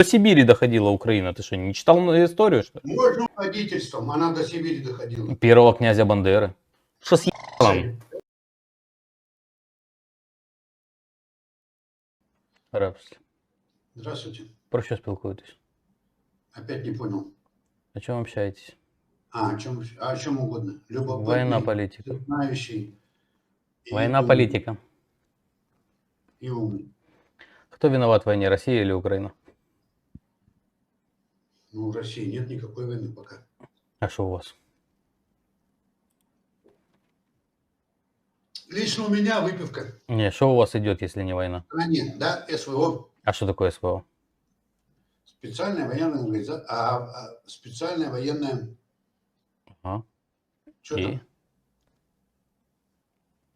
до Сибири доходила Украина. Ты что, не читал историю, что ли? Можно водительством, она до Сибири доходила. Первого князя Бандеры. Что с ебаном? Рапс. Здравствуйте. Про що спілкуєтесь? Опять не понял. О чем общаетесь? А, о чем, а о чем угодно. Любопытный, Война, политика. знающий. и Война, умный, политика. И умный. Кто виноват в войне, Россия или Украина? Ну, в России нет никакой войны пока. А что у вас? Лично у меня выпивка. Не, что у вас идет, если не война? А нет, да, СВО. А что такое СВО? Специальная военная организация. А, а, специальная военная... Ага. Что И? там?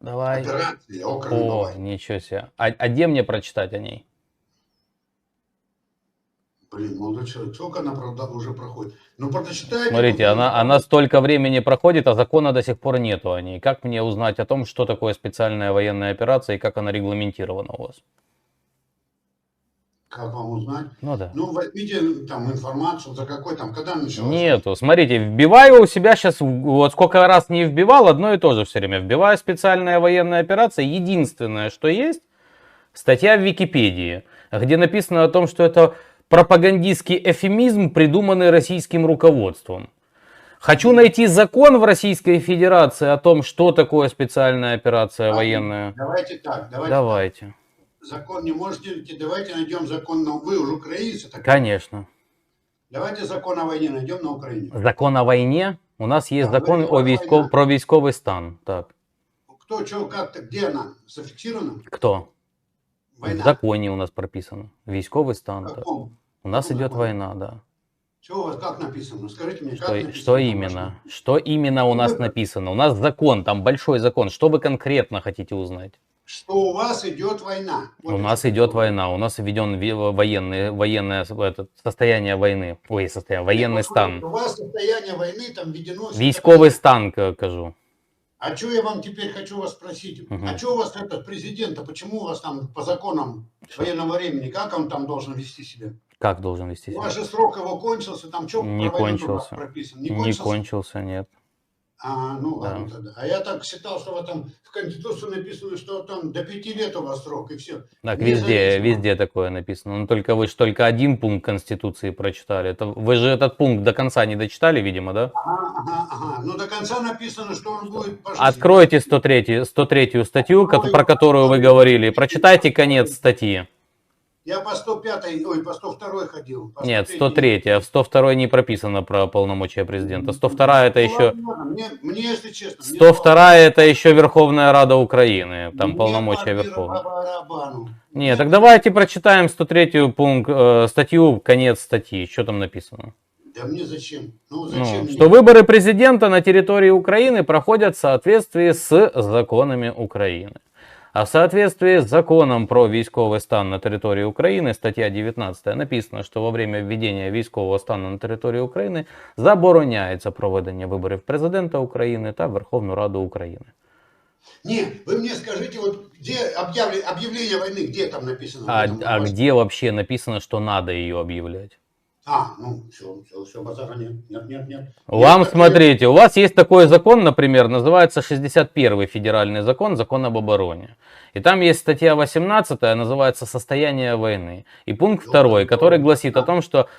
Давай. Операция. Окружной О, бывает. ничего себе. А, а где мне прочитать о ней? Блин, молодой человек, сколько она правда уже проходит? Ну, прочитайте. Смотрите, она, она столько времени проходит, а закона до сих пор нету о ней. Как мне узнать о том, что такое специальная военная операция и как она регламентирована у вас? Как вам узнать? Ну да. Ну, возьмите там информацию, за какой там, когда началось. Нету. Смотрите, вбиваю у себя сейчас, вот сколько раз не вбивал, одно и то же все время. Вбиваю специальная военная операция. Единственное, что есть, статья в Википедии, где написано о том, что это пропагандистский эфемизм, придуманный российским руководством. Хочу найти закон в Российской Федерации о том, что такое специальная операция А, военная. Давайте так, давайте Давайте. так. Закон не можете найти, давайте найдем закон на... Вы уже украинцы, так Конечно. давайте закон о войне найдем на Украине. Закон о войне. У нас есть Да, закон о військов... про військовий стан. Так. Кто, что, как-то, где она? Зафиксирована? Кто? В Война. законе у нас прописано. Військовий стан. В каком? У нас идет война, да. Что у вас как написано? Скажите мне, как Что, написано? что именно? ваше? Что именно у нас Вы- написано? У нас закон, там большой закон. Что вы конкретно хотите узнать? Что у вас идет война. Вот у это нас что. идет война, у нас введен военный, военное этот, состояние войны. Ой, состояние, военный стан. У вас состояние войны там введено. Військовий стан, к- кажу. А что я вам теперь хочу вас спросить? Мгм. А что у вас этот президент, а почему у вас там по законам военного времени, как он там должен вести себя? Как должен вести У себя? вас же срок его кончился, там что Не кончился. прописан? Не кончился, нет. А, ну Да. ладно тогда. А я так считал, что вот там в Конституции написано, что там до пяти лет у вас срок, и все. Так, везде, Независимо. везде такое написано. Но только вы же только один пункт Конституции прочитали. Это, вы же этот пункт до конца не дочитали, видимо, да? Ага, ага, ага. Ну до конца написано, что он будет по жизни. Откройте 103, 103 статью, ко- про которую вы говорили, прочитайте конец статьи. Я по 105, ой, по 102 ходил. по Нет, 103. 103, а в 102 не прописано про полномочия президента. 102 это Ну, еще... ладно, ладно. Мне, мне, если честно... мне 102 это еще Верховная Рада Украины, там Мне полномочия по Верховной. барабану. Не, так давайте прочитаем 103 пункт, э, статью, конец статьи, что там написано. Да мне зачем? Ну Ну, зачем? мне? что выборы президента на территории Украины проходят в соответствии с законами Украины. А в соответствии с законом про військовий стан на території України, стаття 19, написано, що во время введення військового стану на території України забороняється проведення виборів президента України та Верховну Раду України. Не, вы мне скажите, вот где объявле- объявление войны, где там написано? А, В этом а вопросе? где вообще написано, что надо ее объявлять? А, ну, все, все, все, базара нет, нет, нет, нет. Вам, Нет, смотрите, у вас есть такой закон, например, называется 61 федеральный закон, закон об обороне. И там есть статья 18, называется «Состояние войны». И пункт Ну, 2, да, который да. гласит о том, что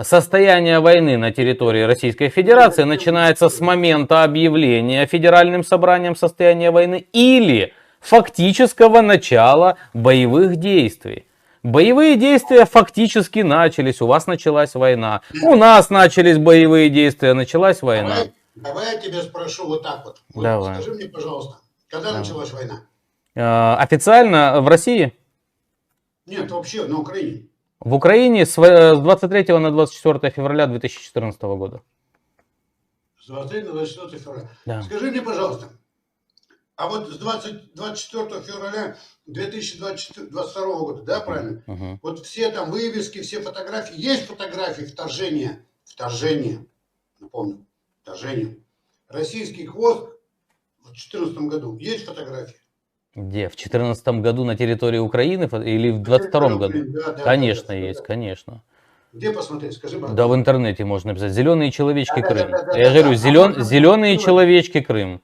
состояние войны на территории Российской Федерации Ну, начинается с момента объявления Федеральным собранием состояния войны или фактического начала боевых действий. Боевые действия фактически начались, у вас началась война, у нас начались боевые действия, началась война. Давай, давай я тебя спрошу вот так вот. Вот Давай. Скажи мне, пожалуйста, когда Давай. началась война? Э, Официально в России, Нет, вообще на Украине. в Украине с э, с 23 на 24 февраля 2014 года. С 23 на 24 февраля. Да. Скажи мне, пожалуйста, а вот с 20, 24 февраля 2022 года, да, правильно? Мгм. Вот все там вывески, все фотографии. Есть фотографии вторжения? Вторжения. Напомню. Вторжения. Российских войск в 2014 году. Есть фотографии? Где? В 2014 году на территории Украины или в 22 году? Да, да, Конечно, да, да, есть, да. конечно. Где посмотреть? Скажи, брат. Да в интернете можно написать. Зеленые человечки Да, да, Крым. да, да, Я да, говорю, да. зелен, А зеленые человечки Крым.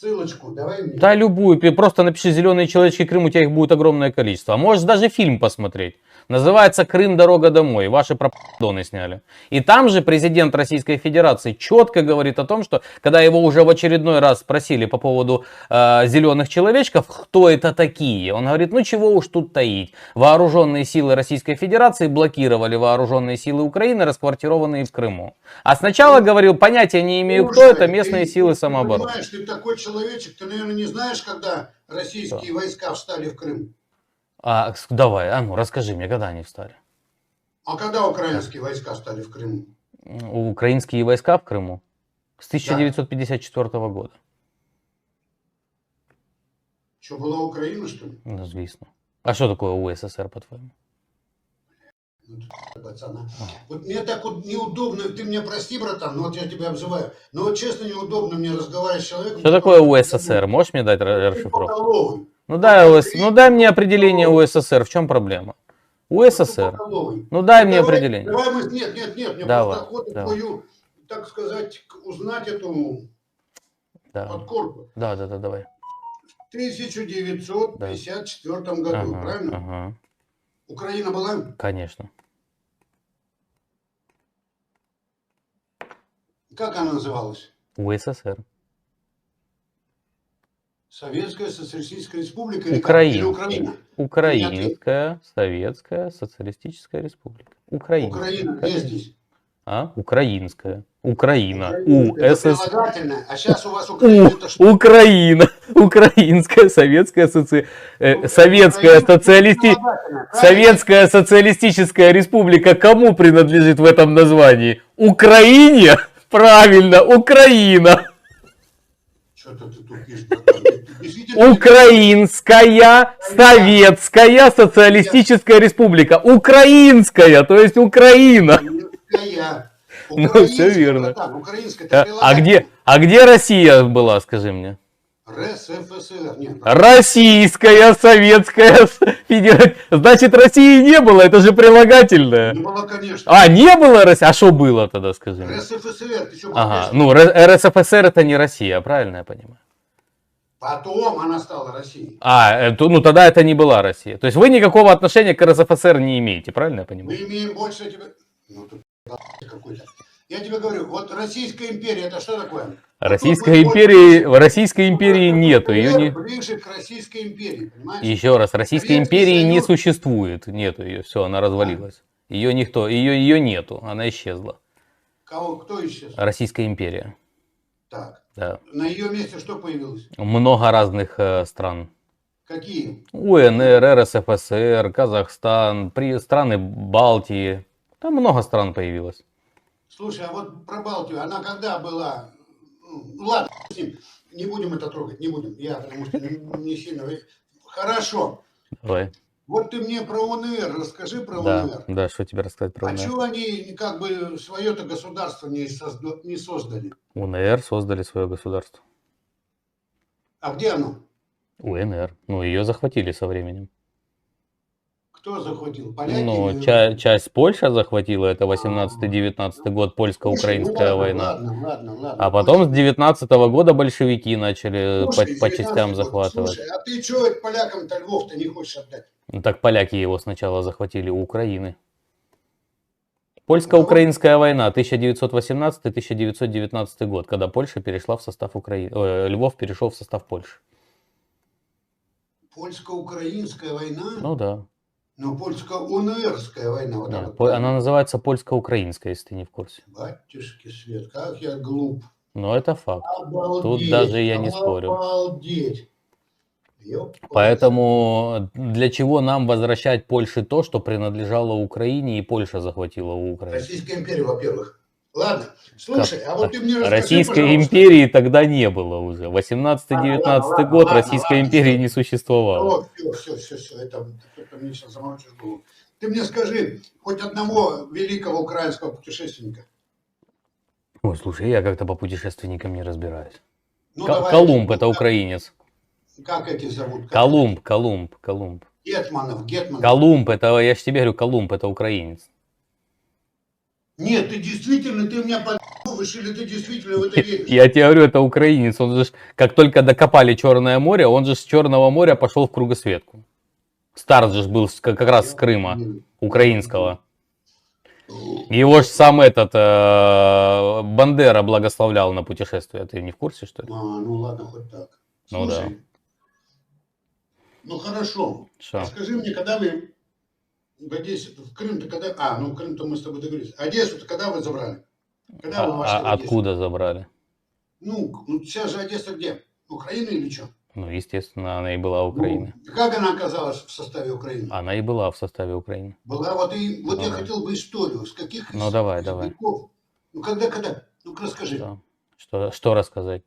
Ссылочку давай мне. Да, любую. Просто напиши «Зеленые человечки Крым», у тебя их будет огромное количество. А можешь даже фильм посмотреть. Называется «Крым. Дорога домой». Ваши пропадоны сняли. И там же президент Российской Федерации четко говорит о том, что когда его уже в очередной раз спросили по поводу э, зеленых человечков, кто это такие, он говорит, ну чего уж тут таить. Вооруженные силы Российской Федерации блокировали вооруженные силы Украины, расквартированные в Крыму. А сначала говорил, понятия не имею, кто это, местные ты- силы ты самообороны. понимаешь, ты такой человечек, ты, наверное, не знаешь, когда российские войска встали в Крым. А, давай, а ну расскажи мне, когда они встали? А когда украинские войска встали в Крыму? Украинские войска в Крыму с 1954 года. Что, была Украина, что ли? Ну, звісно. А що таке УССР, по-твоєму? Ну, пацана. Вот мне так вот неудобно, ты меня прости, братан, но вот я тебя обзываю, но вот честно неудобно мне разговаривать с человеком. Що таке УССР? Можешь мне дать расшифровку? Ну дай, УС... ну дай мне определение УССР, в чем проблема? УССР. Поколовый. Ну дай мне Давай- определение. Давай мы, нет, нет, нет, мне Давай, просто охота давай. твою, так сказать, узнать эту Да, подкорку. да, да, да, давай. В 1954 году, Ага, правильно? ага, Украина была? конечно. Как она называлась? УССР. Советская Социалистическая Республика или Украина. Украинская Советская Социалистическая Республика. Украина. Украина, где здесь? А? Украинская. Украина. УССР. прилагательное. А сейчас у вас Украина это что? У- Украина, Украинская Советская, соци... э, Советская, Украина социалисти... прилагательное, правильно? Советская Социалистическая Республика кому принадлежит в этом названии? Украине? Правильно, Украина. Что-то ты тупишь, Украинская Советская Социалистическая Республика. Украинская, то есть Украина. Ну, всё верно. это А, а где, а где Россия была, скажи мне? РСФСР. Нет, Российская Советская Федерация. Значит, России не было, это же прилагательное. не было, конечно. А, не было России? А что было тогда, скажи мне? РСФСР, ты что, Ага, ну РСФСР это не Россия, правильно я понимаю? Потом она стала Россией. А, э, ну тогда это не была Россия. То есть вы никакого отношения к РСФСР не имеете, правильно я понимаю? Мы имеем больше тебя... Ну, ты какой-то. Я тебе говорю, вот Российская империя, это что такое? Российской империи, в Российской империи нету, ее не... Ближе к Российской империи, понимаешь? Еще раз, Российской Советский империи не Союз. существует, нету ее, все, она развалилась. Ее никто, ее, ее нету, она исчезла. Кого, кто исчез? Российская империя, Так, да. на ее месте что появилось? Много разных э, стран. Какие? УНР, РСФСР, Казахстан, при, страны Балтии. Там много стран появилось. Слушай, а вот про Балтию, она когда была? Ладно, с ним. не будем это трогать, не будем. Я, потому что не, не сильно... Хорошо. Давай. Вот ты мне про УНР расскажи про Да, УНР. да, что тебе рассказать про А УНР? чего они как бы свое-то государство не, созда- не создали? УНР создали свое государство. А где оно? УНР. Ну, ее захватили со временем. Кто захватил? Поляки? Ну, или- ча- часть Польша захватила, это 18-19 год, польско-украинская ну ладно, война. Ладно, ладно, ладно. А потом с 19 года большевики начали по, Слушай, по 19 частям захватывать. Слушай, а ты что полякам-то Львов-то не хочешь отдать? Ну, так поляки его сначала захватили у Украины. Польско-украинская война 1918-1919 год, когда Польша перешла в состав Украины. Львов перешел в состав Польши. Польско-украинская война? Ну да. Ну, польско-унерская война. Вот так вот. Она называется польско-украинская, если ты не в курсе. Батюшки свет, как я глуп. Но это факт. Обалдеть. даже я не спорю. Обалдеть. Поэтому для чего нам возвращать Польше то, что принадлежало Украине и Польша захватила у Украины? Российская империя, во-первых. Ладно, слушай, а вот ты мне расскажи, Российской пожалуйста. империи тогда не было уже. 18-19 Ладно, ладно, год ладно, Российской ладно, империи не существовало. Вот, все, все, все, все, это ты мне сейчас заморочишь голову. Ты мне скажи, хоть одного великого украинского путешественника. Ой, слушай, я как-то по путешественникам не разбираюсь. Ну, Ко- давай, Колумб это как- украинец. Как эти зовут? Как- Колумб, Колумб, Колумб. Гетманов, Гетманов. Колумб это, я же тебе говорю, Колумб это украинец. Нет, ты действительно, ты меня подъебываешь, или ты действительно в это веришь? Я тебе говорю, это украинец. Он же, как только докопали Черное море, он же с Черного моря пошел в кругосветку. Старт же был как раз с Крыма, украинского. Его ж сам этот э, Бандера благословлял на путешествие. Ты не в курсе, что ли? А, ну ладно, хоть так. Ну да. Слушай, Ну хорошо. Что? А скажи мне, когда вы в Одессе, в Крым-то когда... А, ну в Крым-то мы с тобой договорились. Одессу-то когда вы забрали? Когда вы А- вошли в а откуда забрали? Ну, ну, сейчас же Одесса где? Украина или что? Ну, естественно, она и была Украина. Ну, как она оказалась в составе Украины? Она и была в составе Украины. Была вот и вот Ну я да. хотел бы историю, с каких Ну, давай, давай. веков? Ну когда, когда? Ну-ка расскажи. Что, что, что рассказать?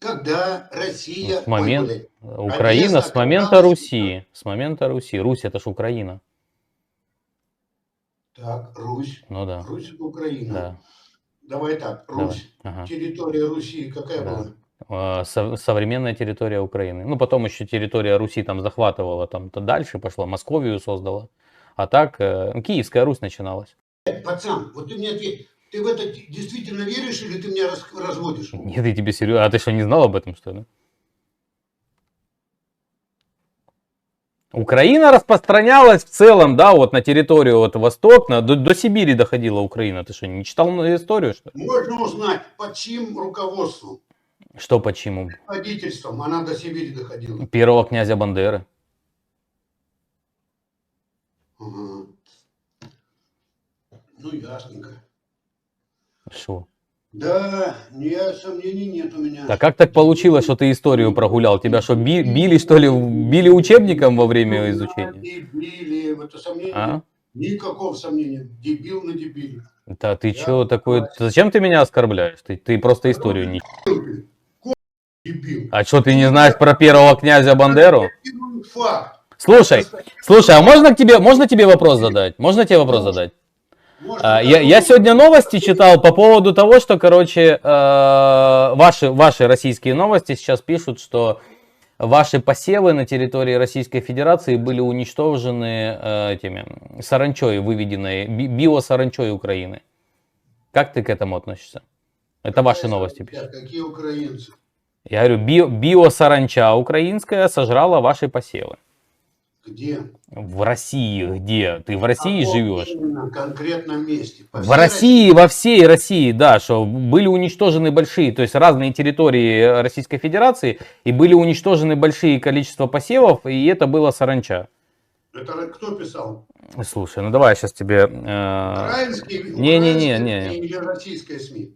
Когда Россия... С момент- Ой, Украина Одесса с момента Руси. С момента Руси. Русь это ж Украина. Так, Русь. Ну да. Русь Украина. Да. Давай так, Давай. Русь. Ага. Территория Руси какая Да. была? А, со- современная территория Украины. Ну, потом еще территория Руси там захватывала, там то дальше пошла, Московию создала. А так, э, ну, Киевская Русь начиналась. Э, Пацан, вот ты мне ответь, ты в это действительно веришь или ты меня раз- разводишь? Нет, я тебе серьезно. А ты что, не знал об этом, что ли? Украина распространялась в целом, да, вот на территорию вот Восток, на- до, до Сибири доходила Украина. Ты что, не читал историю, что ли? Можно узнать, под чьим руководством, Что почему? водительством она до Сибири доходила. Первого князя Бандеры. Ага. Ну, ясненько. Что? Да, не, сомнений нет у меня. А как так получилось, что ты историю прогулял? Тебя что, би- били, что ли, били учебником во время изучения? Дебили, в это сомнение. А? Никакого сомнения. Дебил на дебиле. Да ты Я чё такой... Зачем ты меня оскорбляешь? Ты, ты просто историю не... Дебил. А что, ты не знаешь про первого князя Бандеру? Слушай, слушай, а можно к тебе, можно тебе вопрос задать? Можно тебе вопрос задать? А, Я, я сегодня новости читал по поводу того, что, короче, э, ваши, ваши российские новости сейчас пишут, что ваши посевы на территории Российской Федерации были уничтожены э, этими саранчой, выведенной, би- биосаранчой Украины. Как ты к этому относишься? Это ваши какая новости саранча? пишут. Какие украинцы? Я говорю, био, биосаранча украинская сожрала ваши посевы. Где? В России где? Ты в России каком живешь? именно конкретном месте? По В всей России, во всей России, да, что были уничтожены большие, то есть разные территории Российской Федерации, и были уничтожены большие количество посевов, и это было саранча. Это кто писал? Слушай, ну давай я сейчас тебе... э, Украинский, не-не-не, украинские не. или российская СМИ?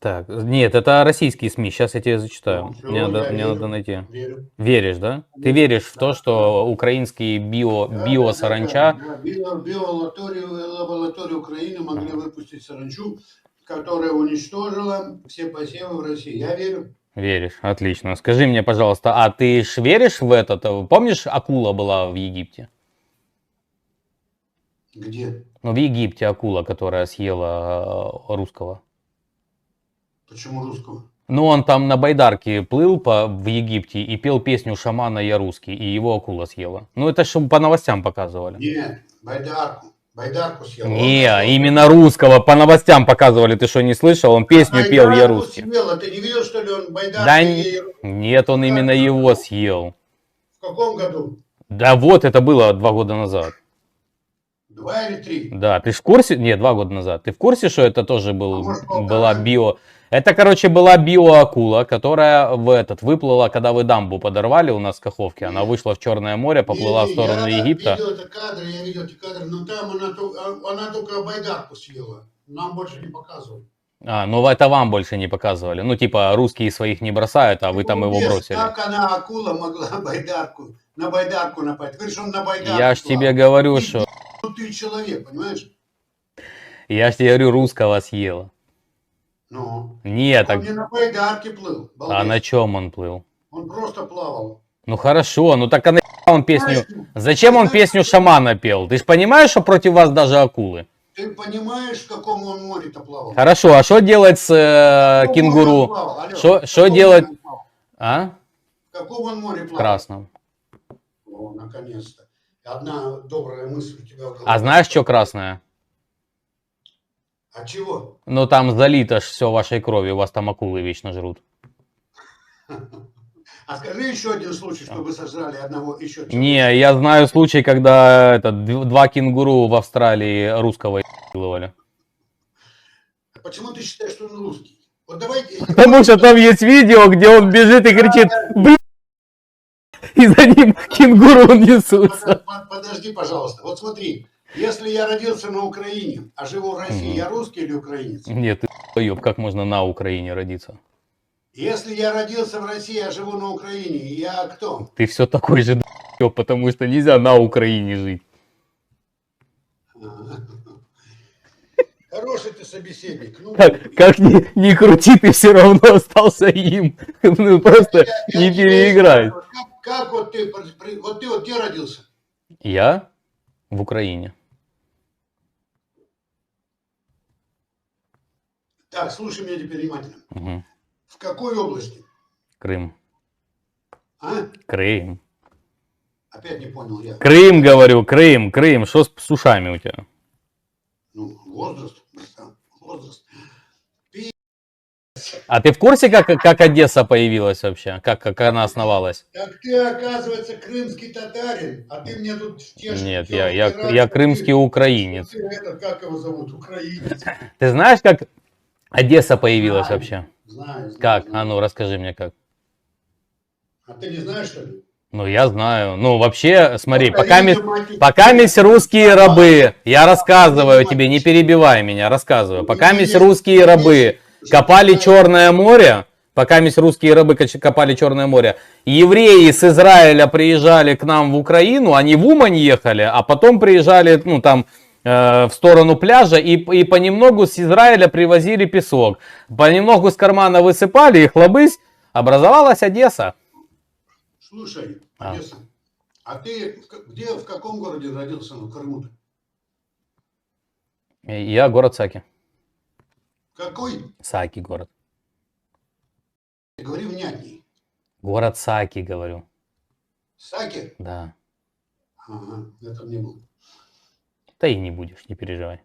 Так, нет, это российские СМИ, сейчас я тебе зачитаю. Ну, Мне, надо, мне верю. надо найти. Верю. Веришь, да? Ты веришь в то, что украинские био, Да, биосаранча... да, да, да. Био- Биолабораторию лабораторию Украины могли выпустить саранчу, которая уничтожила все посевы в России. Я верю. Веришь, отлично. Скажи мне, пожалуйста, а ты ж веришь в этот? э, Помнишь, акула была в Египте? Где? Ну, в Египте акула, которая съела э, русского. Почему русского? Ну, он там на байдарке плыл по, в Египте и пел песню «Шамана я русский», и его акула съела. Ну, это что по новостям показывали. Нет, байдарку. Байдарку съел. Не, Он- именно русского по новостям показывали. Ты что, не слышал? Он песню пел «Я Байдарку русский». съел, а ты не видел, что ли, он байдарку Да ей- Нет, он именно его съел. В каком году? Да вот, это было два года назад. Два или три? Да, ты в курсе? Нет, два года назад. Ты в курсе, что это тоже был, А может, была био... Это, короче, была биоакула, которая в этот выплыла, когда вы дамбу подорвали у нас в Каховке. Она вышла в Черное море, поплыла в сторону я Египта. видел это кадры, я видел эти кадры, но там она, а- она только байдарку съела. Нам больше не показывали. А, ну это вам больше не показывали. Ну, типа, русские своих не бросают, а вы там Ну, его без- бросили. Как она, акула, могла байдарку, на байдарку напасть? Говоришь, он на байдарку. Я ж плавал. тебе говорю, что... Ты человек, понимаешь? Я ж тебе говорю, русского съела. Ну, Нет, он так... не на байдарке плыл. А балбес. на чем он плыл? Он просто плавал. Ну хорошо, ну так а на он песню... Зачем он песню шамана пел? Ты ж понимаешь, что против вас даже акулы? Ты понимаешь, в каком он море-то плавал? Хорошо, а что делать с э, кенгуру? каком делать? А? В каком он море плавал? красном. О, наконец-то. одна добрая мысль у тебя в голове. А знаешь, что красное? А чего? Ну там залито ж все вашей кровью, вас там акулы вечно жрут. А скажи еще один случай, чтобы сожрали одного еще человека. Не, я знаю случай, когда это, два кенгуру в Австралии русского ебывали. А Почему ты считаешь, что он русский? Вот давайте... Потому что там есть видео, где он бежит и кричит, блин, и за ним кенгуру несутся. Под- под- Подожди, пожалуйста. Вот смотри, если я родился на Украине, а живу в России, Мгм. я русский или украинец? Нет, ты еб, как можно на Украине родиться? Если я родился в России, а живу на Украине, я кто? Ты все такой же потому что нельзя на Украине жить. Хороший ты собеседник. Ну, Как, как ни, ни крути, ты все равно остался им. Ну просто я- не я переиграй. Как, как вот ты, вот ты вот где родился? Я в Украине. Так, слушай меня теперь внимательно. Мгм. В какой области? Крым. А? Крым. Опять не понял я. Крым, говорю, Крым, Крым. Что с, с ушами у тебя? Ну, возраст, возраст. А ты в курсе, как, как Одесса появилась вообще? Как, как она основалась? Так ты, оказывается, крымский татарин, а ты мне тут втешишь. Нет, я, я, я крымский украинец. Ты этот, как его зовут, украинец. Ты знаешь, как Одесса появилась Знаю. вообще? Знаю, знаю. Как? знаю. А ну, расскажи мне как. А ты не знаешь, что ли? Ну, я знаю. Ну, вообще, смотри, пока, ми- пока мись русские рабы, я рассказываю тебе, не перебивай меня, рассказываю. Пока мись русские рабы копали Черное море, пока мись русские рабы копали Черное море, евреи с Израиля приезжали к нам в Украину, они в Умань ехали, а потом приезжали, ну, там, в сторону пляжа и, и понемногу с Израиля привозили песок. Понемногу с кармана высыпали, и хлобысь, образовалась Одесса. Слушай, А. Одесса, а ты где, в каком городе родился на Крыму-то? Я город Саки. Какой? Саки город. Говори внятней. Город Саки, говорю. Саки? Да. Ага, это не был. Да и не будешь, не переживай.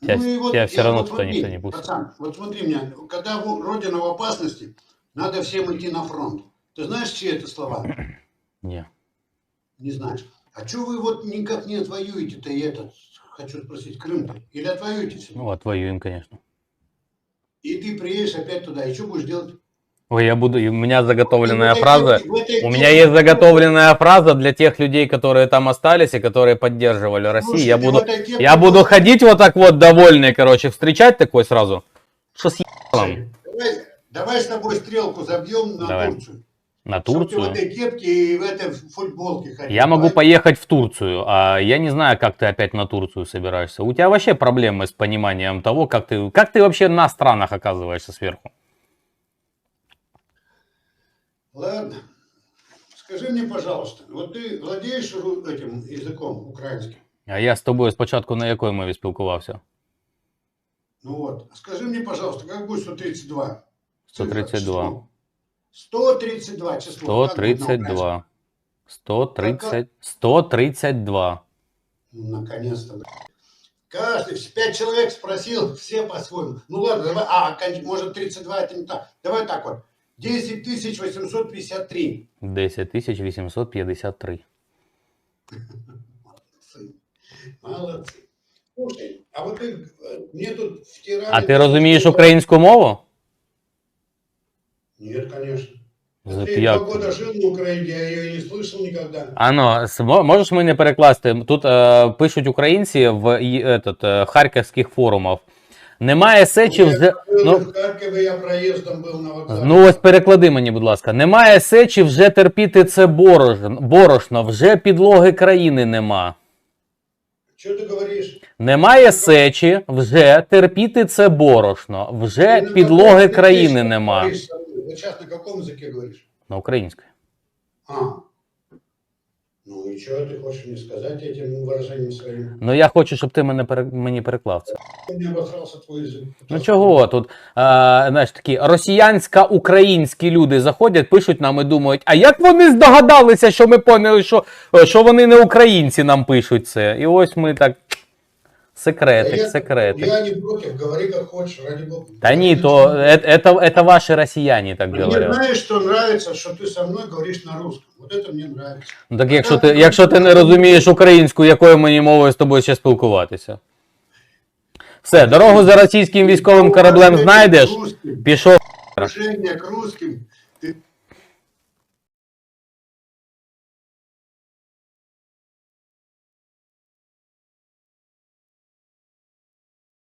Тебя- Ну и вот тебя я всё равно вот туда смотри, никто не пустит. Пацан, вот смотри меня, когда Родина в опасности, надо всем идти на фронт. Ты знаешь, чьи это слова? Не. Не знаешь. А что вы вот никак не отвоюете-то и этот, хочу спросить, Крым-то? Или отвоюете все? Ну, отвоюем, конечно. И ты приедешь опять туда, и что будешь делать? Ой, я буду, у меня заготовленная этой фраза. этой У меня есть заготовленная фраза для тех людей, которые там остались и которые поддерживали Россию. Слушай, Я буду, этой я буду ходить вот так вот довольный, короче, встречать такой сразу. Что с ебалом? Давай, давай с тобой стрелку забьем на Давай. Турцию. На Чтоб ты в Турцию? этой кепке и в этой футболке ходил. Я могу поехать в Турцию, а я не знаю, как ты опять на Турцию собираешься. У тебя вообще проблемы с пониманием того, как ты, как ты вообще на странах оказываешься сверху. Ладно. Скажи мне, пожалуйста, вот ты владеешь ру- этим языком украинским? А я з тобою спочатку на якої мові спілкувався? Ну вот. Скажи мне, пожалуйста, как будет 132? 132. Число. 132 число. Как будет на украинском? 132. 130, 132. Ну, наконец-то. блядь. Каждый, пять человек спросил, все по-своему. Ну ладно, давай, а, кон- может 32 это не так. Давай так вот. 10 853. 10 853. Молодцы. Молодцы. Слушай, а вот ты, э, мне тут втирали... А ти розумієш українську мову? Нет, конечно. За Ты як? два года жил на Украине, я ее не слышал никогда. Ано, смо- можеш мені перекласти? Тут е, пишуть українці в і- этот, е, харківських форумах. Немає сечі вже. Я был Ну, в Харькове, я проездом был на вокзале. ну ось переклади мені, будь ласка. Немає сечі вже терпіти це борошно, борошно, вже підлоги країни нема. Что ты говоришь? Немає сечі, вже терпіти це борошно, вже Ты на підлоги каком країни языке нема. говоришь со мной? Вот сейчас на каком языке говоришь? На українській. А. Ну и что ты хочешь мне сказать этим выражением своим? Ну я хочу, щоб ти мене пере- мені переклав це. Не обосрался твой язык. Ну чого тут, е, знаєш, такі росіянсько-українські люди заходять, пишуть нам і думають, а як вони здогадалися, що ми поняли, що, е, що вони не українці нам пишуть це. І ось ми так. Секретик, я, секретик. Я не против, говори как хочешь, ради бога. Та ні, то это, это, это ваши россияне так Мне говорят. знаешь, что нравится, что ты со мной говоришь на русском. Вот это мне нравится. Ну так якщо ти, якщо ти не розумієш українську, якою мені мовою з тобою ще спілкуватися. Все, дорогу за російським військовим кораблем знайдеш, Русским, пішов. Отношение к русским. Ты